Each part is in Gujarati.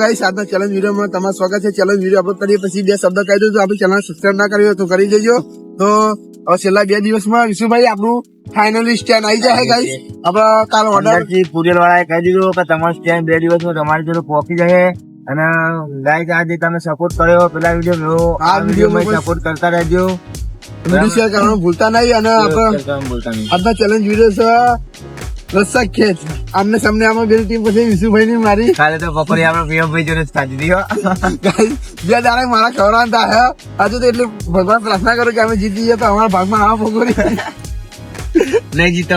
ગાઈસ આજના ચેલેન્જ વિડીયોમાં તમારું સ્વાગત છે. ચેલેન્જ વીડિયો અપલોડ કરીએ પછી બે શબ્દ કહી દઉં તો આપણે ચેનલ સબસ્ક્રાઇબ ના કર્યો તો કરી દેજો. તો છેલ્લા બે દિવસમાં વિશુભાઈ આપણું ફાઇનલી સ્ટેન્ડ આવી જાય ગાઈસ આપણે કાલ ઓર્ડર કુરિયર વાળાએ કહી દીધું કે તમારું સ્ટેન્ડ બે દિવસમાં તમારી જોડે પહોંચી જશે. અને ગાઈસ આજે તમે સપોર્ટ કર્યો. પેલા વીડિયો આ વિડીયોમાં વીડિયો સપોર્ટ કરતા રહેજો. વીડિયો શેર કરવાનું ભૂલતા નહીં અને આપણે. આજના ચેલેન્જ વીડિયો છે. રસ્સા ખેંચ આમને સામને આમાં બે ટીમ પછી વિશુભાઈ ની મારી. કાલે તો બપોરે આપણે જોડે જ દીધો. હો. મારા ખવડાવવાનું થાય હજુ તો એટલી ભગવાન પ્રાર્થના કરું કે અમે જીતી જઈએ તો અમારા ભાગમાં આ ભોગવરી નહીં. જીતો.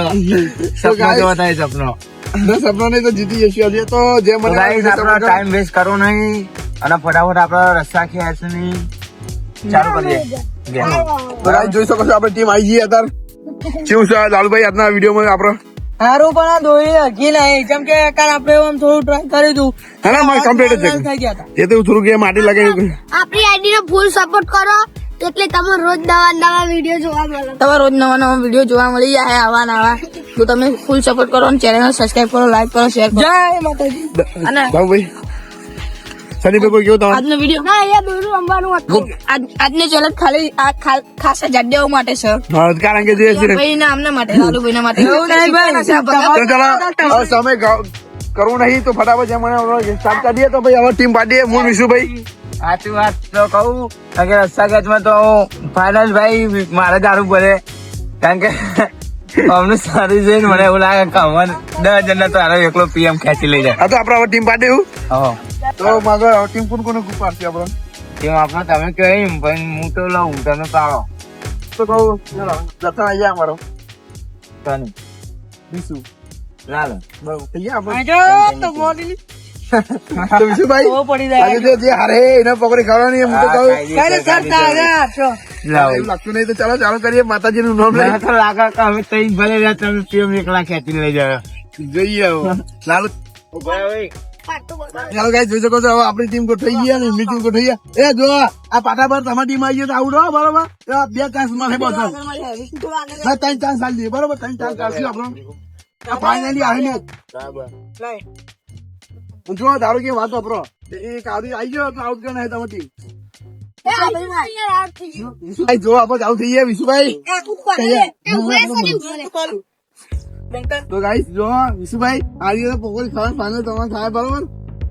સપનો guys, જોવા થાય સપનો? નહીં તો જીતી જશું હજી તો જે તો મને ટાઈમ વેસ્ટ કરો નહીં. અને ફટાફટ આપણે રસ્તા ખેંચ નહીં? ચાલુ કરીએ. જોઈ શકો છો આપણે ટીમ આવી જઈએ અત્યારે. શું છે લાલુભાઈ આજના વિડીયોમાં આપણે હારું પણ આ દોરી હકી નહીં. કેમ કે કાલ આપણે આમ થોડું ટ્રાય કર્યું હતું હા ના મારે કમ્પ્લીટ જ થઈ છે. ગયા હતા એ તો થોડુંક એ માટી લગાવ્યું આપણી આઈડી નો ફૂલ સપોર્ટ કરો. એટલે તમે રોજ નવા નવા વીડિયો જોવા મળે. તમે રોજ નવા નવા વીડિયો જોવા મળી જાય આવા નવા તો તમે ફૂલ સપોર્ટ કરો અને ચેનલ સબસ્ક્રાઇબ કરો લાઈક કરો શેર કરો. જય માતાજી. અને બાબુભાઈ. સનીભાઈ કોઈ કેવું તમારે આજનો વિડિયો ના અહીંયા દોરું અંબાનું હતું. આજની ચેનલ ખાલી આ ખાસા જાડ્યાઓ માટે છે કારણ કે જે છે ભાઈ ના અમને માટે લાલુભાઈ ના માટે તો ચાલો હવે સમય ગ- કરવું નહીં તો ફટાફટ જેમ મને કરી દઈએ તો ભાઈ હવે ટીમ પાડીએ હું વિશુભાઈ. સાચી વાત તો કહું કારણ કે રસ્તા તો ફાઇનલ ભાઈ મારે દારૂ પડે કારણ કે અમને સારું છે મને એવું લાગે કે દસ જણ તો આરો એકલો પીએમ ખેંચી લઈ જાય. તો આપણે હવે ટીમ પાડી એવું હો. તો માગો ટીમ કોણ કોને પાડશે આપણે? આપણે તમે કહો એમ પણ હું તો લઉં તમે પાડો તો કહું લખણ આવી જાય અમારો. તને. બીસુ લાલ બહુ થઈ ગયા આપણે? તો વિશુભાઈ પડી આજે જે જે હારે એને પકડી ખાવાની હું તો કહું. લાગતું નહીં તો ચાલો ચાલો કરીએ માતાજી નું નામ લઈ. તો લાગે કે અમે તઈ ભલે રહ્યા તમે પીએમ એકલા ખેંચી લઈ જાય જઈએ લાલુ ચાલો ગાઈસ જોઈ શકો છો હવે આપણી ટીમ ગોઠવાઈ ગઈ અને એમની ટીમ ગયા. એ જો આ પાટા પર તમારી ટીમ આવી તો આવડો બરોબર? બે ચાન્સ મળે બસ ના ત્રણ ચાન્સ ચાલી દઈએ બરોબર? ત્રણ ચાન્સ ચાલશે આપણો. આ ફાઇનલી આવી ને જો ધારો કે વાત વાપરો એક આવડી આવી ગયો તો આઉટ ગણ તમારી ટીમ જો આપણે આઉટ થઈ ગયા વિશુભાઈ. તો ગાઈસ જો વિશુભાઈ આ રીતે પકોડી ખાવાનું ફાઇનલ તમારે થાય બરોબર?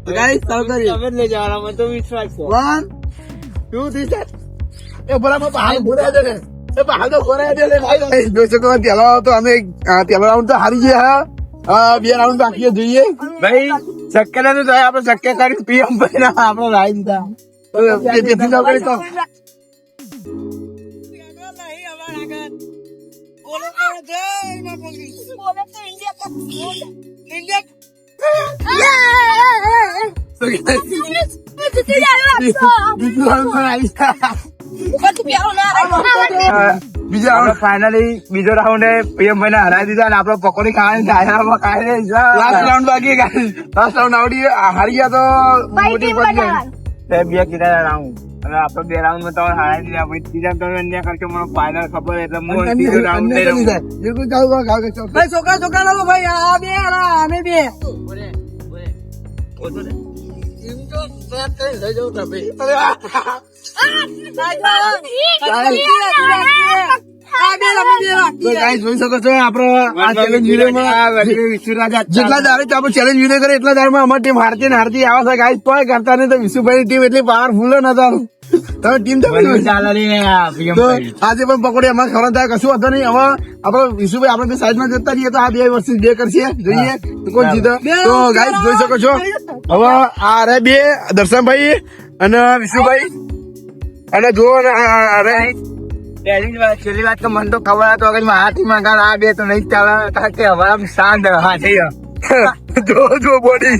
તો ગાઈસ ચાલુ કરીએ. તમે લઈ જવાના મને તો વિશ્વાસ છે. વન ટુ થ્રી સ્ટાર્ટ એ બરાબર બહાર ભૂરા દે ને. એ તો ભૂરા છે ને ભાઈ જોઈ શકો પેલો તો અમે રાઉન્ડ તો હારી ગયા હા. આ બે રાઉન્ડ બાકી છે, જોઈએ. ભાઈ શક્ય તો આપણે શક્ય કરી પીએમ ભાઈ ના આપણે દીધા તેથી તો તો round પણ આવી ગયા. બીજા આપણે round ફાઇનલી બીજો રાઉન્ડ પીએમ ભાઈ ને હરાવી દીધા આપડે પકોડી ખાવાની લાસ્ટ રાઉન્ડ બાકી લાસ્ટ રાઉન્ડ આવડી હારી ગયા તો મોટી તે બે કીધા રાઉન્ડ અને આપણે બે રાઉન્ડમાં તમે હારા દીધા પછી ત્રીજા તમે અન્ય કરશો મને ફાઈનલ ખબર એટલે હું ત્રીજો રાઉન્ડ લઈ લઉં બિલકુલ ચાલુ કરો, ખાઓ કે ભાઈ છોકરા છોકરા લોકો ભાઈ આ બે આ અમે બે આ બે અમે બે તો guys જોઈ શકો છો આ આ જેટલા આપણે ચેલેન્જ વીડિયો એટલા અમારી ટીમ હારતી ને હારતી આવે છે ગાઈસ કોઈ કરતા નહીં તો વિશુભાઈ ટીમ એટલી પાવરફુલ ન તારું. તમે ટીમ આજે પણ પકોડી અમારે ખબર થાય કશું વાંધો નહીં. હવે આપણે વિશુભાઈ આપણે સાઈડમાં જતા રહીએ તો આ બે વર્ષ બે કરશે. જોઈએ કોણ જીતે. તો ગાઈસ જોઈ શકો છો. હવે આ રે બે દર્શનભાઈ અને વિશુભાઈ. અને જો અને આ- આ- આ રે પહેલી વાત છેલ્લી વાત તો મને તો ખબર હતો કે હાથી માં ગાળ આ બે તો નહીં ચાલે કારણ કે હવે આમ શાંત હા થઈ જો જો બોડી.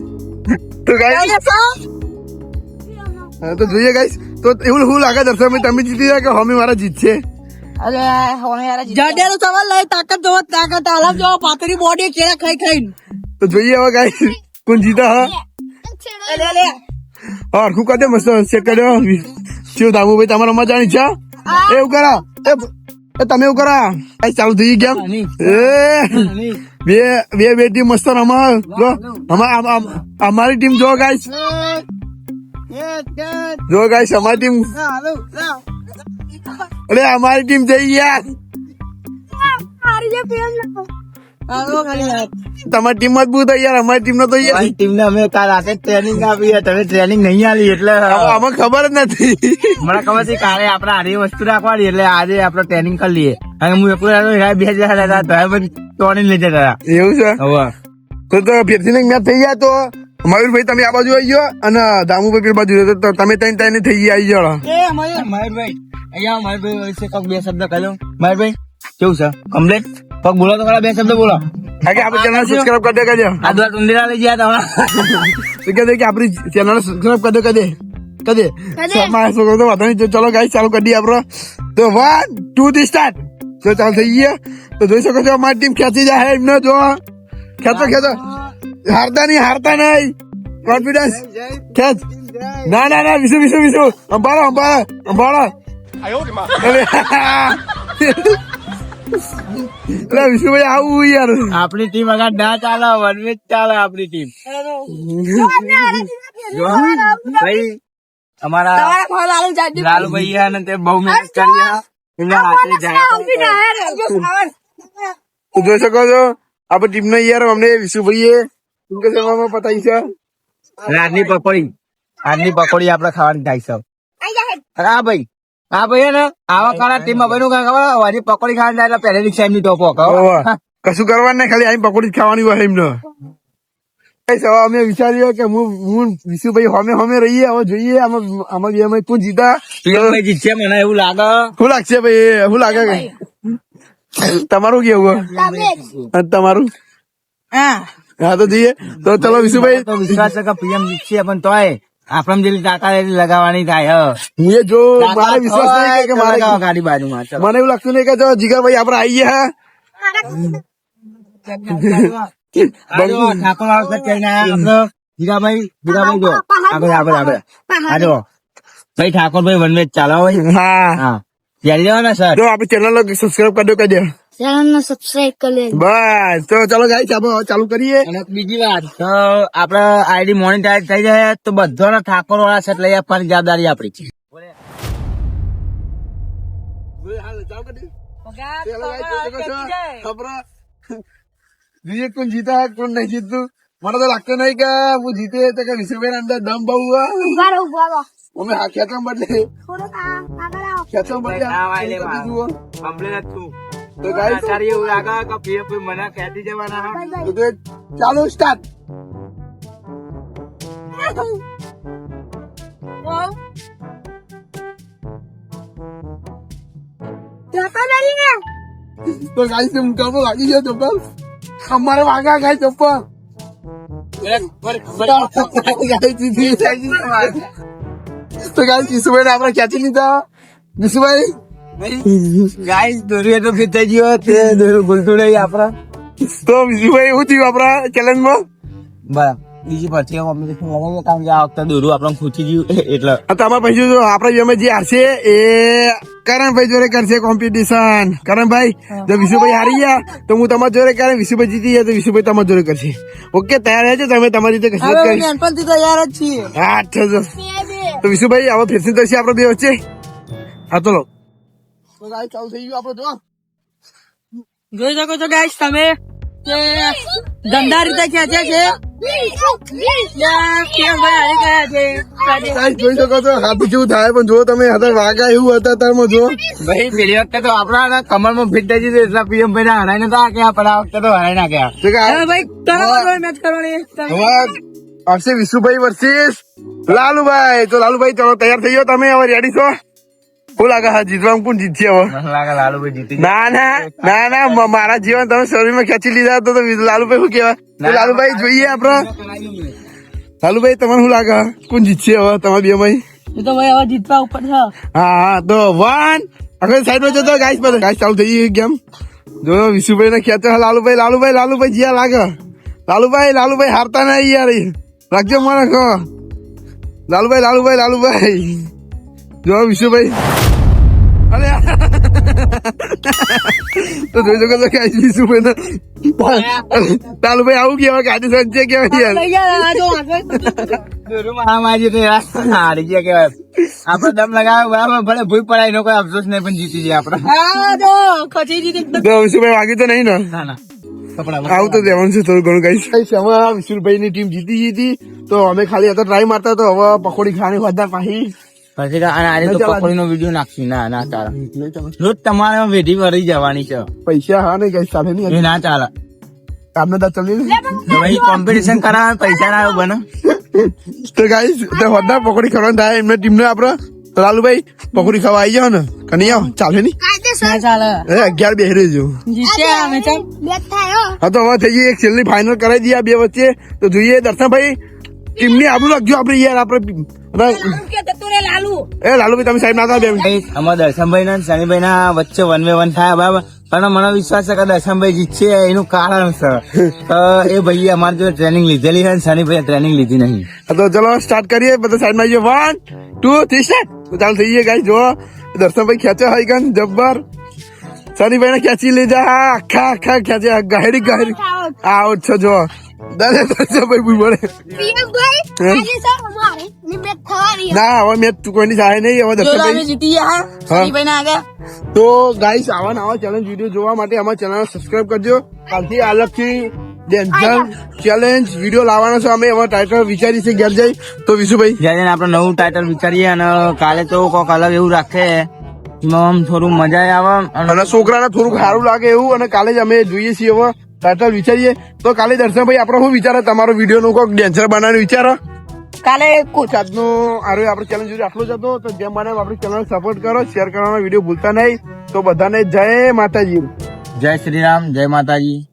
તો ગાઈસ તો? જોઈએ ગાઈસ. તો એવું શું લાગે દર્શનભાઈ તમે જીતી જાય કે હોમી મારા જીતશે? અરે હોને યાર જાડેલો સવાલ લઈ તાકાત જોવો તાકાત આલમ જોવો પાતળી બોડી કેળા ખાઈ ખાઈને. તો જોઈએ હવે ગાઈસ. કોણ જીતા હા? અરે લે હા હું કદે મસ્ત ચેક કર્યો શિવ શું તમારો તમારા મજાની છે એવું કરો? એ એ તમે એવું કરા? ગાઈસ ચાલુ થઈ ગયા કેમ? એ. બે બે બે ટીમ મસ્ત રમા અમારી ટીમ જો ગાઈસ જો ગાઈસ અમારી ટીમ અરે અમારી ટીમ જઈ ગયા. તમારી ટીમ મજબૂત યાર અમારી ટીમ તો યાર. ભાઈ ટીમને અમે કાલ રાતે ટ્રેનિંગ આપી તમે ટ્રેનિંગ નહીં આલી એટલે આમાં ખબર જ નથી. મને ખબર છે કાલે આપણે આરી વસ્તુ રાખવાની એટલે આજે આપણે ટ્રેનિંગ કરી લઈએ. અને હું એકલો હતો, બે જણા હતા તો તોડી લઈ જતા હતા એવું છે? હવે. તો તો ફેરથી મેચ થઈ ગયા તો. મયુરભાઈ તમે આ બાજુ આવી ગયો અને દામુભાઈ પેલી બાજુ તો તમે ત્રણ ત્રણ થઈ ગયા આવી ગયો મયુરભાઈ અહીંયા મયુરભાઈ વિશે કંઈક બે શબ્દ કહી દઉં મયુરભાઈ કેવું છે? કમ્પ્લેટ પગ બોલો તો ખરા બે શબ્દ બોલો. કે આપણે ચેનલ સબસ્ક્રાઇબ કરી દે દે. આ દ્વારા તુંદીરા લઈ ગયા તમારા. તો કહે દે કે આપણી ચેનલ સબસ્ક્રાઇબ કરી દે દે. મારા છોકરો તો વાંધો નહીં. ચલો ગાઈસ ચાલુ કરી દઈએ આપણો. તો વન ટુ થી સ્ટાર્ટ જો ચાલુ થઈ ગયા તો જોઈ શકો છો અમારી ટીમ ખેંચી જાય એમને જો. ખેંચો ખેંચો. હારતા નહીં હારતા નહીં. કોન્ફિડન્સ ખેંચ. ના ના ના વિશુ વિશુ વિશુ અંબાળો અંબાળો અંબાળો અરે વિશુભાઈ આવું યાર. આપણી ટીમ આગળ ના ચાલે વનવે જ ચાલે આપણી ટીમ ભાઈ અમારા લાલુ જાજુ. લાલુભાઈ ને તે બહુ મહેનત કરી એમના હાથે જાય જોઈ શકો છો આપણી ટીમ ને યાર અમને ટૂંક સમયમાં પતાવી છે. રાજની પકોડી. આજની પકોડી આપણે ખાવાની થાય છે. હા ભાઈ. હા ભાઈ ને? આવા કાળા ટીમમાં બન્યું કાંઈ ખબર હજી પકોડી ખાવાની થાય એટલે પહેલેથી સાહેબની ટોપો કશું કરવાનું નહીં ખાલી અહીં પકોડી ખાવાની હોય એમને. Guys, અમે વિચાર્યું કે હું હું વિશુભાઈ હોમે હોમે રહીએ હવે જોઈએ આમાં આમાં બે અમે કોણ જીતા? જીતશે મને એવું લાગે. શું લાગશે ભાઈ? શું લાગે કે તમારું કેવું તમારું? હા. તો જઈએ. તો ચલો વિશુભાઈ. તો વિશ્વાસ પીએમ જીતશે પણ તોય આપણે જેટલી તાકાત એટલી લગાવવાની થાય હ. હું એ જો મારે વિશ્વાસ નહીં કે- મારે ગાડી બાજુમાં. મને એવું લાગતું નહીં કે જો જીગાભાઈ આપણે આવીએ હા. ઠાકોર જીગાભાઈ જીગાભાઈ જો. આગળ આગળ આગળ. આ જો. ભાઈ ઠાકોરભાઈ વનવે જ ચાલો ભાઈ હા. હા. ત્યારે જવાના સર? જો આપણે ચેનલ સબસ્ક્રાઈબ કરી દો દે. ચેનલ ને સબસ્ક્રાઇબ કરી લેજો. બસ તો ચલો ગાઈસ આપણે ચાલુ કરીએ. અને બીજી વાત તો આપડે આઈડી મોનિટાઈઝ થઈ જાય તો બધાને ઠાકોર વાળા સેટ લઈ આપવાની જવાબદારી આપણી છે. કોણ જીતા કોણ નહીં જીતતું? મને તો લાગતું નહીં કે હું જીતે તો કે અંદર દમ બહુ અમે હા ખેંચવા બદલે. ખેંચવા બદલે. કમ્પ્લેન તો ગાઈસ તારી એવું લાગે કે પીએ પી મને જવાના હા? તો તો ચાલો સ્ટાર્ટ તો ગાઈસ એમ કામો લાગી ગયો ચપ્પલ. અમારે વાગા ગાય ચપ્પલ. તો ગાઈસ વિશુભાઈ આપણે ખેંચી લીધા. વિશુભાઈ ગાઈસ દોરીએ તો થઈ ગયો તે દોરું ભૂલતું નહીં તો વિશુભાઈ શું થયું આપણા ચેલેન્જમાં? બરાબર. બીજી પછી અમે કારણ કે આ વખતે દોરું આપણને ખૂચી ગયું. એટલે તમારા ભાઈ જો આપણે અમે જે હારશે એ કરણભાઈ જોડે કરશે કોમ્પિટિશન કરણભાઈ જો વિશુભાઈ હારી ગયા તો હું તમારા જોડે કરે વિશુભાઈ જીતી ગયા તો વિશુભાઈ તમારા જોડે કરશે. ઓકે તૈયાર રહેજો તમે તમારી રીતે કશું કરી નાનપણથી તૈયાર જ છીએ. હા તો વિશુભાઈ આવો ફેરસી થશે આપણે બે વચ્ચે. હા ચલો તો ગાઈસ ચાલુ થઈ ગયું આપણો જો જોઈ શકો છો ગાઈસ તમે કે ધંધા રીતે ખેંચે છે કેમ ભાઈ હારી ગયા છે? જોઈ શકો છો હાથ જેવું થાય પણ જો તમે હતા વાગા એવું હતા તારમાં જો. ભાઈ પેલી વખતે તો આપડા કમરમાં ફિટ થઈ ગયું એટલા પીએમ ભાઈ હરાઈ નતા ગયા પણ આ વખતે તો હરાઈ ના ગયા તો કે આ- હવે ભાઈ મેચ કરવાની તમે વિશુભાઈ વર્સિસ. લાલુભાઈ તો લાલુભાઈ ચલો તૈયાર થઈ ગયો તમે હવે રેડી છો? શું લાગે હા જીતવાનું કોણ જીતશે હવે? લાગે લાલુભાઈ જીતી ના ના ના ના મારા જીવન તમે શરીરમાં ખેંચી લીધા તો તો લાલુભાઈ શું કેવા લાલુભાઈ જોઈએ આપડે લાલુભાઈ તમને શું લાગે? કોણ જીતશે હવે? તમારા બે માં એ તો ભાઈ હવે જીતવા ઉપર છે. હા હા તો વન આગળ સાઈડ જતો ગાઈસ પર ગાઈસ ચાલુ થઈ ગઈ ગેમ જો વિશુભાઈ ને ખેંચો લાલુભાઈ લાલુભાઈ લાલુભાઈ જ્યાં લાગે. લાલુભાઈ લાલુભાઈ હારતા નહીં યાર રાખજો મને કહો લાલુભાઈ લાલુભાઈ લાલુભાઈ. જો વિશુભાઈ. અરે તો જોઈ શકો છો કે આ વિશુભાઈ ને તાલુભાઈ આવું કેવાય કે આજે કેવા યાર મહામારી તો હારી ગયા કેવાય આપડે દમ લગાવ્યો બરાબર ભલે ભૂઈ પડાય નો કોઈ અફસોસ નહીં પણ જીતી જાય આપડે હા જો ખસી જીતી તો વિશુભાઈ વાગ્યું તો નહીં ને આવું તો દેવાનું છે થોડું ઘણું કઈ આમાં વિશુભાઈ ની ટીમ જીતી ગઈ તો અમે ખાલી હતા ટ્રાય મારતા તો હવે પકોડી ખાવાની બધા પાહી પછી આજે તો ચાલે. વીડિયો નાખશું. ના ના ચાલે. રોજ તમારે વેઢી ભરી જવાની છે. પૈસા હા નહીં કઈ સાથે નહીં. એ ના ચાલે. તમને તો ચલી ભાઈ કોમ્પિટિશન કરાવે પૈસા ના બને. તો ગાઈસ તો હોદા પકોડી ખાવાનું થાય એમને ટીમ ને આપડે તો લાલુભાઈ પકોડી ખાવા આવી જાવ ને. કની આવો ચાલે નહીં. ચાલે. અગિયાર બે રહેજો જીત્યા અમે ચાલ બે થાય હો. હા તો હવે થઈ ગઈ એક છેલ્લી ફાઇનલ કરાવી દઈએ આ બે વચ્ચે. તો જોઈએ દર્શનભાઈ ટીમની આબુ રાખજો આપડે યાર લાલુ એ લાલુભાઈ તમે સાહેબ ના થાય બે મિનિટ. અમારા દર્શનભાઈ ના શનિભાઈ ના વચ્ચે વન વે વન થાય બરાબર? પણ મને વિશ્વાસ છે કે દર્શનભાઈ જીતશે એનું કારણ છે. એ ભાઈએ અમારી જો ટ્રેનિંગ લીધેલી છે શનિભાઈ ટ્રેનિંગ લીધી નહીં. તો ચલો સ્ટાર્ટ કરીએ. બધા સાઈડમાં વન ટુ થ્રી સ્ટાર્ટ ચાલુ થઈ ગઈએ ગાઈ જો દર્શનભાઈ ખેંચે હોય ગન જબ્બર. શનિભાઈ ને ખેંચી લીધા. આખા આખા ખેંચે. ગહેરી ગહેરી. આઉટ છો જો દાદા દર્શનભાઈ ભૂલ પડે. ની બે થવાની ના હવે મેં તું કોઈની સહાય નહીં હવે જો જીતી ગયા તો ગાઈસ આવા નવા ચેલેન્જ વીડિયો જોવા માટે અમારા ચેનલ સબસ્ક્રાઇબ કરજો. કાલથી અલગથી ડેન્જર ચેલેન્જ વીડિયો લાવવાનો છે. અમે એમાં ટાઇટલ વિચારી છે ઘેર જઈ. તો વિશુભાઈ. જઈને આપણે નવું ટાઇટલ વિચારીએ અને કાલે તો કોક અલગ એવું રાખે. એમાં આમ થોડું મજા આવે અને અને છોકરાને થોડું સારું લાગે એવું અને કાલે જ અમે જોઈએ છીએ હવે ટાઇટલ વિચારીએ. તો કાલે દર્શનભાઈ આપણે શું વિચારે તમારો વીડિયો નું કોઈક ડેન્સર બનાવવાનું વિચારો. કાલે કોઈ આજનો આરો આપણે ચેલેન્જ આટલો જ હતો. તો જેમ મને આપણી ચેનલ સપોર્ટ કરો શેર કરવાનો વીડિયો ભૂલતા નહીં. તો બધાને જય માતાજી. જય શ્રી રામ જય માતાજી.